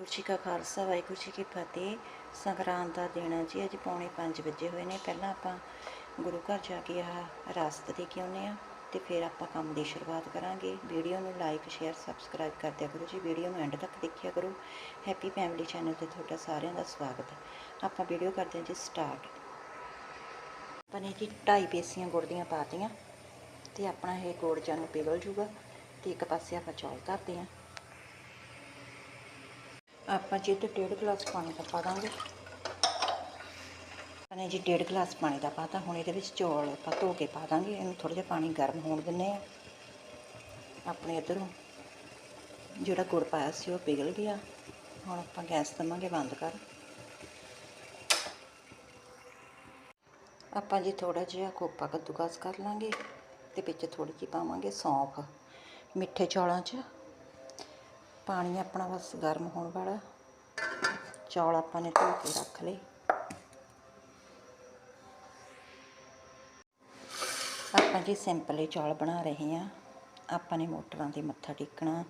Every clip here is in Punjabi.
ਵਾਹਿਗੁਰੂ ਜੀ ਕਾ ਖਾਲਸਾ, ਵਾਹਿਗੁਰੂ ਜੀ ਕੀ ਫਤਿਹ। ਸੰਗਰਾਂਦ ਦਾ ਦਿਨ ਹੈ ਜੀ, ਅੱਜ ਪੌਣੇ 5 ਵਜੇ ਹੋਏ ਨੇ। ਪਹਿਲਾਂ ਆਪਾਂ ਗੁਰੂ ਘਰ ਜਾ ਕੇ ਆਹ ਰਾਸਤ ਦੇ ਕੇ ਆਉਂਦੇ ਆ ਤੇ ਫਿਰ ਆਪਾਂ ਕੰਮ ਦੀ ਸ਼ੁਰੂਆਤ ਕਰਾਂਗੇ। ਵੀਡੀਓ ਨੂੰ ਲਾਈਕ, ਸ਼ੇਅਰ, ਸਬਸਕ੍ਰਾਈਬ ਕਰ ਦਿਆ ਕਰੋ ਜੀ। ਵੀਡੀਓ ਨੂੰ ਐਂਡ ਤੱਕ ਦੇਖਿਆ ਕਰੋ। ਹੈਪੀ ਫੈਮਿਲੀ ਚੈਨਲ ਤੇ ਤੁਹਾਡਾ ਸਾਰਿਆਂ ਦਾ ਸਵਾਗਤ ਹੈ। ਆਪਾਂ ਵੀਡੀਓ ਕਰਦੇ ਹਾਂ ਜੀ ਸਟਾਰਟ। ਆਪਾਂ ਨੇ ਜੀ ਢਾਈ ਪੇਸੀਆਂ ਗੁੜ ਦੀਆਂ ਪਾਤੀਆਂ ਤੇ ਆਪਣਾ ਇਹ ਗੁੜ ਜਾਨੂੰ ਪਿਘਲ ਜੂਗਾ ਤੇ ਇੱਕ ਪਾਸੇ ਆਪਾਂ ਚੌਲ ਧਰਦੇ ਹਾਂ। ਆਪਾਂ ਜੀ ਤੇ ਡੇਢ ਗਲਾਸ ਪਾਣੀ ਦਾ ਪਾ ਦਾਂਗੇ। ਨੇ ਜੀ ਡੇਢ ਗਲਾਸ ਪਾਣੀ ਦਾ ਪਾਤਾ, ਹੁਣ ਇਹਦੇ ਵਿੱਚ ਚੌਲ ਆਪਾਂ ਧੋ ਕੇ ਪਾ ਦਾਂਗੇ। ਇਹਨੂੰ ਥੋੜਾ ਜਿਹਾ ਪਾਣੀ ਗਰਮ ਹੋਣ ਦਿੰਨੇ ਆ ਆਪਣੇ ਇੱਧਰੋਂ ਜਿਹੜਾ ਗੁੜ ਪਾਇਆ ਸੀ ਉਹ ਪਿਘਲ ਗਿਆ। ਹੁਣ ਆਪਾਂ ਗੈਸ ਦਵਾਂਗੇ ਬੰਦ ਕਰ। ਆਪਾਂ ਜੀ ਥੋੜਾ ਜਿਹਾ ਕੋਪਾ ਕੱਦੂਕਸ ਕਰ ਲਾਂਗੇ ਤੇ ਵਿੱਚ ਥੋੜੀ ਜਿਹੀ ਪਾਵਾਂਗੇ ਸੌਂਫ। ਮਿੱਠੇ ਚੌਲਾਂ 'ਚ ਪਾਣੀ ਆਪਣਾ ਬਸ ਗਰਮ ਹੋਣ ਵਾਲਾ। ਚੌਲ ਆਪਾਂ ਨੇ ਧੋ ਕੇ ਰੱਖ ਲਏ। ਆਪਾਂ ਜੀ ਸਿੰਪਲ ਹੀ ਚੌਲ ਬਣਾ ਰਹੇ ਹਾਂ। ਆਪਾਂ ਨੇ ਮੋਟਰਾਂ ਤੇ ਮੱਥਾ ਟੇਕਣਾ।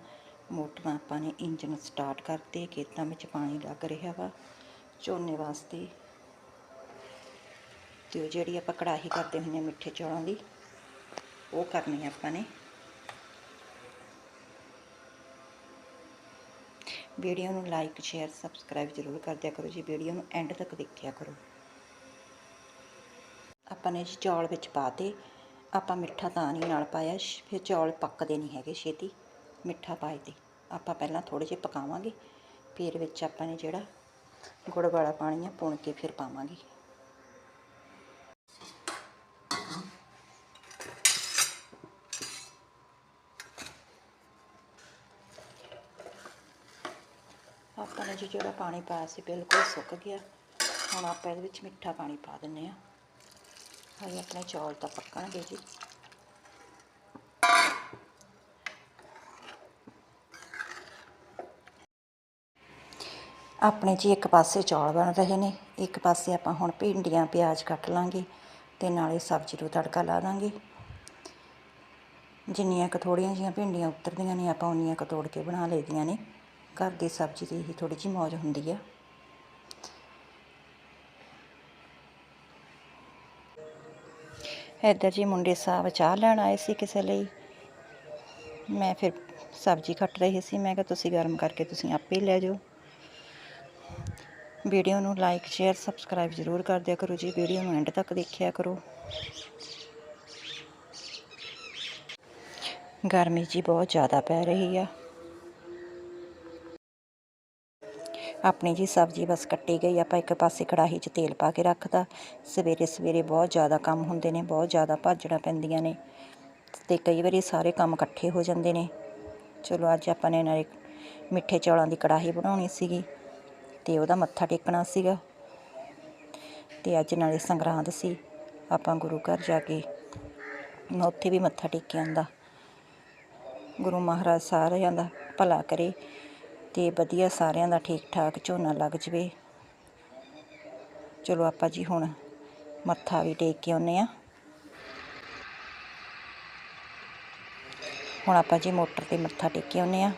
ਮੋਟਰਾਂ ਆਪਾਂ ਨੇ ਇੰਜਨ ਸਟਾਰਟ ਕਰਤੇ, ਖੇਤਾਂ ਵਿੱਚ ਪਾਣੀ ਲੱਗ ਰਿਹਾ ਵਾ ਝੋਨੇ ਵਾਸਤੇ। ਤੇ ਉਹ ਜਿਹੜੀ ਆਪਾਂ ਕੜਾਹੀ ਕਰਦੇ ਹੁੰਦੇ ਹਾਂ ਮਿੱਠੇ ਚੌਲਾਂ ਦੀ, ਉਹ ਕਰਨੀ ਆਪਾਂ ਨੇ। ਵੀਡੀਓ ਨੂੰ ਲਾਈਕ, ਸ਼ੇਅਰ, ਸਬਸਕ੍ਰਾਈਬ ਜ਼ਰੂਰ ਕਰ ਦਿਆ ਕਰੋ ਜੀ। ਵੀਡੀਓ ਨੂੰ ਐਂਡ ਤੱਕ ਦੇਖਿਆ ਕਰੋ। ਆਪਾਂ ਨੇ ਜੀ ਚੌਲ ਵਿੱਚ ਪਾਤੇ ਆਪਾਂ ਮਿੱਠਾ ਤਾਂ ਨਹੀਂ ਨਾਲ ਪਾਇਆ ਫਿਰ ਚੌਲ ਪੱਕਦੇ ਨਹੀਂ ਹੈਗੇ ਛੇਤੀ। ਮਿੱਠਾ ਪਾਏ ਤੇ ਆਪਾਂ ਪਹਿਲਾਂ ਥੋੜੇ ਜਿਹੇ ਪਕਾਵਾਂਗੇ, ਫਿਰ ਵਿੱਚ ਆਪਾਂ ਨੇ ਜਿਹੜਾ ਗੁੜ ਵਾਲਾ ਪਾਣੀ ਆ ਪੁਣ ਕੇ ਫਿਰ ਪਾਵਾਂਗੇ। ਆਪਾਂ ਜੀ ਜਿਹੜਾ ਪਾਣੀ ਪਾਇਆ ਸੀ ਬਿਲਕੁਲ ਸੁੱਕ ਗਿਆ। ਹੁਣ ਆਪਾਂ ਇਹਦੇ ਵਿੱਚ ਮਿੱਠਾ ਪਾਣੀ ਪਾ ਦਿੰਨੇ ਆ ਹਾਏ ਆਪਣੇ ਚੌਲ ਤਾਂ ਪੱਕਣਗੇ ਜੀ। ਆਪਣੇ ਜੀ ਇੱਕ ਪਾਸੇ ਚੌਲ ਬਣ ਰਹੇ ਨੇ, ਇੱਕ ਪਾਸੇ ਆਪਾਂ ਹੁਣ ਭਿੰਡੀਆਂ, ਪਿਆਜ਼ ਕੱਟ ਲਾਂਗੇ ਤੇ ਨਾਲੇ ਸਬਜ਼ੀ ਨੂੰ ਤੜਕਾ ਲਾ ਦਾਂਗੇ। ਜਿੰਨੀਆਂ ਕੁ ਥੋੜ੍ਹੀਆਂ ਜਿਹੀਆਂ ਭਿੰਡੀਆਂ ਉਤਰਦੀਆਂ ਨੇ, ਆਪਾਂ ਉਨੀਆਂ ਕੁ ਤੋੜ ਕੇ ਬਣਾ ਲਈਦੀਆਂ ਨੇ। ਘਰ ਦੀ ਸਬਜ਼ੀ ਦੀ ਹੀ ਥੋੜੀ ਜਿਹੀ ਮੌਜ ਹੁੰਦੀ ਆ। ਇੱਧਰ ਜੀ ਮੁੰਡੇ ਸਾਹਿਬ ਚਾਹ ਲੈਣ ਆਏ ਸੀ ਕਿਸੇ ਲਈ। ਮੈਂ ਫਿਰ ਸਬਜ਼ੀ ਕੱਟ ਰਹੀ ਸੀ। ਮੈਂ ਕਿਹਾ, ਤੁਸੀਂ ਗਰਮ ਕਰਕੇ ਤੁਸੀਂ ਆਪੇ ਲੈ ਜਾਓ। ਵੀਡੀਓ ਨੂੰ ਲਾਈਕ, ਸ਼ੇਅਰ, ਸਬਸਕ੍ਰਾਈਬ ਜ਼ਰੂਰ ਕਰ ਦਿਆ ਕਰੋ ਜੀ। ਵੀਡੀਓ ਨੂੰ ਐਂਡ ਤੱਕ ਦੇਖਿਆ ਕਰੋ। ਗਰਮੀ ਜੀ ਬਹੁਤ ਜ਼ਿਆਦਾ ਪੈ ਰਹੀ ਆ। ਆਪਣੀ ਜੀ ਸਬਜ਼ੀ ਬਸ ਕੱਟੀ ਗਈ, ਆਪਾਂ ਇੱਕ ਪਾਸੇ ਕੜਾਹੀ 'ਚ ਤੇਲ ਪਾ ਕੇ ਰੱਖਦਾ ਸਵੇਰੇ ਸਵੇਰੇ ਬਹੁਤ ਜ਼ਿਆਦਾ ਕੰਮ ਹੁੰਦੇ ਨੇ, ਬਹੁਤ ਜ਼ਿਆਦਾ ਭਾਜੜਾਂ ਪੈਂਦੀਆਂ ਨੇ ਤੇ ਕਈ ਵਾਰੀ ਸਾਰੇ ਕੰਮ ਇਕੱਠੇ ਹੋ ਜਾਂਦੇ ਨੇ। ਚਲੋ ਅੱਜ ਆਪਾਂ ਨੇ ਨਾਲੇ ਮਿੱਠੇ ਚੌਲਾਂ ਦੀ ਕੜਾਹੀ ਬਣਾਉਣੀ ਸੀਗੀ ਤੇ ਉਹਦਾ ਮੱਥਾ ਟੇਕਣਾ ਸੀਗਾ। ਤੇ ਅੱਜ ਨਾਲੇ ਸੰਗਰਾਂਦ ਸੀ, ਆਪਾਂ ਗੁਰੂ ਘਰ ਜਾ ਕੇ ਮੈਂ ਉੱਥੇ ਵੀ ਮੱਥਾ ਟੇਕਿਆ ਆਂਦਾ ਗੁਰੂ ਮਹਾਰਾਜ ਸਾਰਿਆਂ ਦਾ ਭਲਾ ਕਰੇ। ਤੇ ਵਧੀਆ ਸਾਰਿਆਂ ਦਾ ਠੀਕ ਠਾਕ ਝੋਨਾ ਲੱਗ ਜਵੇ। ਚਲੋ ਆਪਾਂ ਜੀ ਹੁਣ ਮੱਥਾ ਵੀ ਟੇਕ ਕੇ ਆਉਨੇ ਆ ਹੁਣ ਆਪਾਂ ਜੀ ਮੋਟਰ ਤੇ ਮੱਥਾ ਟੇਕ ਕੇ ਆਉਨੇ ਆ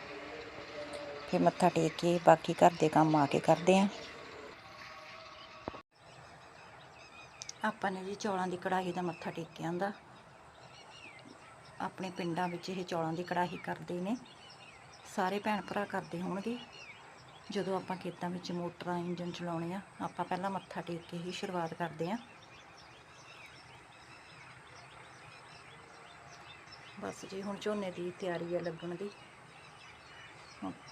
ਫਿਰ ਮੱਥਾ ਟੇਕ ਕੇ ਬਾਕੀ ਘਰ ਦੇ ਕੰਮ ਆ ਕੇ ਕਰਦੇ ਆ ਆਪਾਂ ਨੇ ਜੀ ਚੌਲਾਂ ਦੀ ਕੜਾਹੀ ਦਾ ਮੱਥਾ ਟੇਕਿਆ ਹੁੰਦਾ ਆਪਣੇ ਪਿੰਡਾਂ ਵਿੱਚ ਇਹ ਚੌਲਾਂ ਦੀ ਕੜਾਹੀ ਕਰਦੇ ਨੇ। ਸਾਰੇ ਭੈਣ ਭਰਾ ਕਰਦੇ ਹੋਣਗੇ। ਜਦੋਂ ਆਪਾਂ ਖੇਤਾਂ ਵਿੱਚ ਮੋਟਰਾਂ ਇੰਜਨ ਚਲਾਉਣੇ ਆ, ਆਪਾਂ ਪਹਿਲਾਂ ਮੱਥਾ ਟੇਕ ਕੇ ਹੀ ਸ਼ੁਰੂਆਤ ਕਰਦੇ ਆ। ਬਸ ਜੀ, ਹੁਣ ਝੋਨੇ ਦੀ ਤਿਆਰੀ ਆ ਲੱਗਣ ਦੀ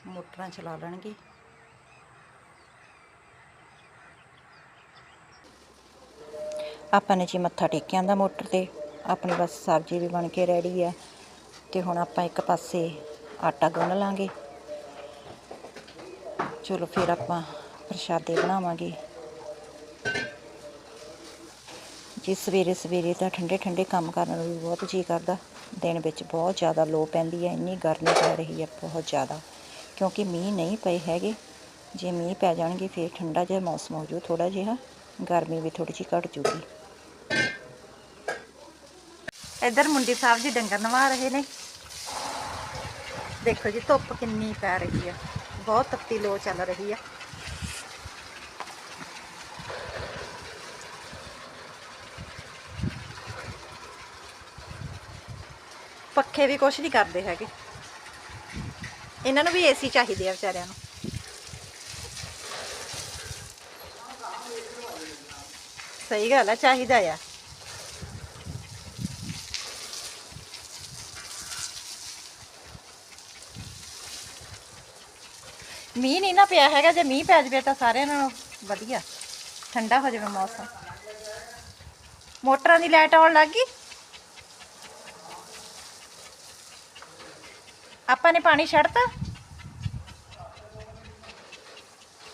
ਮੋਟਰਾਂ ਚਲਾ ਲੈਣਗੇ। ਆਪਾਂ ਨੇ ਜੀ ਮੱਥਾ ਟੇਕਿਆ ਦਾ ਮੋਟਰ ਤੇ। ਆਪਣੀ ਬਸ ਸਬਜ਼ੀ ਵੀ ਬਣ ਕੇ ਰੈਡੀ ਆ। ਤੇ ਹੁਣ ਆਪਾਂ ਇੱਕ ਪਾਸੇ ਆਟਾ ਗੁੰਨ ਲਾਂਗੇ। ਚਲੋ ਫਿਰ ਆਪਾਂ ਪ੍ਰਸ਼ਾਦੇ ਬਣਾਵਾਂਗੇ। ਜੀ ਸਵੇਰੇ ਸਵੇਰੇ ਤਾਂ ਠੰਡੇ ਠੰਡੇ ਕੰਮ ਕਰਨ ਨੂੰ ਵੀ ਬਹੁਤ ਜੀ ਕਰਦਾ, ਦਿਨ ਵਿੱਚ ਬਹੁਤ ਜ਼ਿਆਦਾ ਲੋ ਪੈਂਦੀ ਹੈ, ਇੰਨੀ ਗਰਮੀ ਪੈ ਰਹੀ ਹੈ ਬਹੁਤ ਜ਼ਿਆਦਾ। ਕਿਉਂਕਿ ਮੀਂਹ ਨਹੀਂ ਪਏ ਹੈਗੇ, ਜੇ ਮੀਂਹ ਪੈ ਜਾਣਗੇ ਫਿਰ ਠੰਡਾ ਜਿਹਾ ਮੌਸਮ ਹੋ ਜੂ ਥੋੜਾ ਜਿਹਾ ਗਰਮੀ ਵੀ ਥੋੜੀ ਜਿਹੀ ਘਟ ਜੂਗੀ। ਇੱਧਰ ਮੁੰਡੀ ਸਾਹਿਬ ਜੀ ਡੰਗਰ ਨਵਾ ਰਹੇ ਨੇ। ਦੇਖੋ ਜੀ, ਧੁੱਪ ਕਿੰਨੀ ਪੈ ਰਹੀ ਆ। ਬਹੁਤ ਤੱਤੀ ਲੋ ਚੱਲ ਰਹੀ ਆ। ਪੱਖੇ ਵੀ ਕੁਛ ਨਹੀਂ ਕਰਦੇ ਹੈਗੇ। ਇਹਨਾਂ ਨੂੰ ਵੀ ਏਸੀ ਚਾਹੀਦੇ ਆ ਵਿਚਾਰਿਆਂ ਨੂੰ। ਸਹੀ ਗੱਲ ਆ, ਚਾਹੀਦਾ ਆ। ਮੀਂਹ ਨਹੀਂ ਨਾ ਪਿਆ ਹੈਗਾ, ਜੇ ਮੀਂਹ ਪੈ ਜਵੇ ਤਾਂ ਸਾਰਿਆਂ ਨਾਲੋਂ ਵਧੀਆ। ਠੰਡਾ ਹੋ ਜਾਵੇ ਮੌਸਮ। ਮੋਟਰਾਂ ਦੀ ਲਾਈਟ ਆਉਣ ਲੱਗ ਗਈ। ਆਪਾਂ ਨੇ ਪਾਣੀ ਛੱਡਤਾ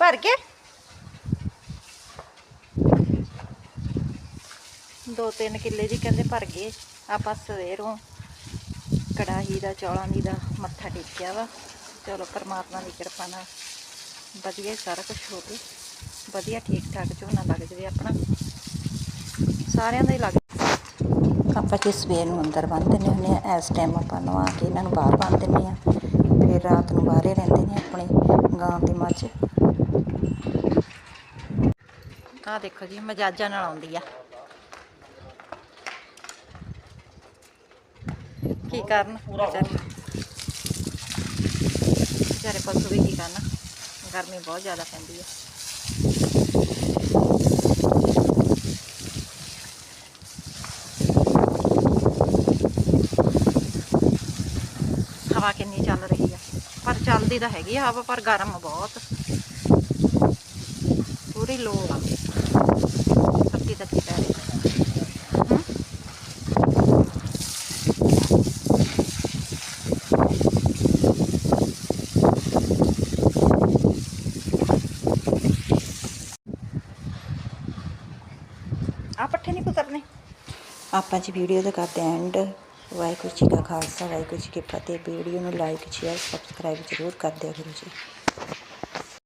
ਭਰ ਕੇ। ਦੋ ਤਿੰਨ ਕਿੱਲੇ ਜੀ ਕਹਿੰਦੇ ਭਰ ਗਏ। ਆਪਾਂ ਸਵੇਰੋਂ ਕੜਾਹੀ ਦਾ, ਚੌਲਾਂ ਦੀ ਦਾ ਮੱਥਾ ਟੇਕਿਆ ਵਾ। ਚਲੋ ਪਰਮਾਤਮਾ ਦੀ ਕਿਰਪਾ ਨਾਲ ਵਧੀਆ ਸਾਰਾ ਕੁਝ ਹੋ ਕੇ ਵਧੀਆ ਠੀਕ ਠਾਕ ਝੋਨਾ ਲੱਗ ਜਵੇ ਆਪਣਾ। ਸਾਰਿਆਂ ਦਾ ਹੀ ਲੱਗ ਆਪਾਂ ਜੀ ਸਵੇਰ ਨੂੰ ਅੰਦਰ ਬੰਨ ਦਿੰਦੇ ਹੁੰਦੇ ਆ ਇਸ ਟਾਈਮ ਆਪਾਂ ਨਵਾ ਕੇ ਇਹਨਾਂ ਨੂੰ ਬਾਹਰ ਬੰਨ ਦਿੰਦੇ ਆ ਫਿਰ ਰਾਤ ਨੂੰ ਬਾਹਰੇ ਰਹਿੰਦੇ ਨੇ ਆਪਣੇ ਗਾਂ ਤੇ ਮੱਝ। ਆਹ ਦੇਖੋ ਜੀ ਮਜਾਜਾਂ ਨਾਲ ਆਉਂਦੀ ਆ। ਕੀ ਕਰਨ? ਵਿਚਾਰੇ ਵਿਚਾਰੇ ਪਸ਼ੂ ਵੀ ਕੀ ਕਰਨ? ਗਰਮੀ ਬਹੁਤ ਜ਼ਿਆਦਾ ਪੈਂਦੀ ਹੈ ਹਵਾ ਕਿੰਨੀ ਚੱਲ ਰਹੀ ਆ। ਪਰ ਚੱਲਦੀ ਤਾਂ ਹੈਗੀ ਆ ਹਵਾ, ਪਰ ਗਰਮ ਬਹੁਤ। ਪੂਰੀ ਲੋ ਆ। ਤੱਤੀ ਤੱਤੀ ਪੈ ਰਹੀ ਆ ਪੱਠੇ ਨਹੀਂ ਕੁਤਰਨੇ? ਆਪਾਂ ਜੀ ਵੀਡੀਓ ਦਾ ਕਰਦੇ ਐਂਡ ਵਾਹਿਗੁਰੂ ਜੀ ਕਾ ਖਾਲਸਾ, ਵਾਹਿਗੁਰੂ ਜੀ ਕੀ ਫਤਿਹ। ਵੀਡੀਓ ਨੂੰ ਲਾਈਕ ਸ਼ੇਅਰ ਸਬਸਕ੍ਰਾਈਬ ਜ਼ਰੂਰ ਕਰ ਦਿਆ ਕਰੋ ਜੀ।